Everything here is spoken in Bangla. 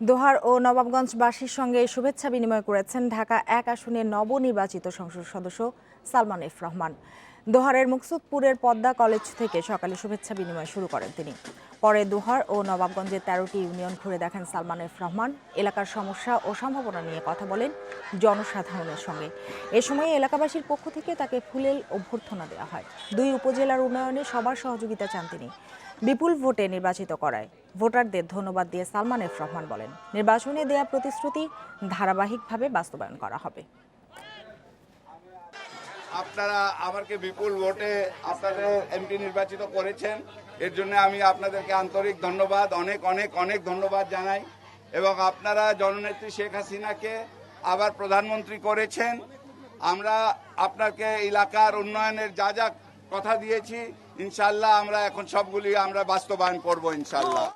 দোহার ও নবাবগঞ্জবাসীর সঙ্গে শুভেচ্ছা বিনিময় করেছেন ঢাকা এক আসনের নবনির্বাচিত সংসদ সদস্য সালমান এফ রহমান। দোহারের মুকসুদপুরের পদ্মা কলেজ থেকে সকালে শুভেচ্ছা বিনিময় শুরু করেন তিনি। পরে দোহার ও নবাবগঞ্জের তেরোটি ইউনিয়ন ঘুরে দেখেন সালমান এফ রহমান। এলাকার সমস্যা ও সম্ভাবনা নিয়ে কথা বলেন জনসাধারণের সঙ্গে। এ সময় এলাকাবাসীর পক্ষ থেকে তাকে ফুলেল অভ্যর্থনা দেওয়া হয়। দুই উপজেলার উন্নয়নে সবার সহযোগিতা চান তিনি। বিপুল ভোটে নির্বাচিত করায়। ভোটারদের ধন্যবাদ দিয়ে সালমান এফ রহমান বলেন, নির্বাচনে দেয়া প্রতিশ্রুতি ধারাবাহিকভাবে বাস্তবায়ন করা হবে। আপনারা আমাকে বিপুল ভোটে আপনাদের এমপি নির্বাচিত করেছেন। এর জন্য আমি আপনাদেরকে আন্তরিক ধন্যবাদ, অনেক অনেক অনেক ধন্যবাদ জানাই। এবং আপনারা জননেত্রী শেখ হাসিনাকে আবার প্রধানমন্ত্রী করেছেন। আমরা আপনাকে এলাকার উন্নয়নের যা যা কথা দিয়েছি, ইনশাল্লাহ আমরা এখন সবগুলি আমরা বাস্তবায়ন করব, ইনশাল্লাহ।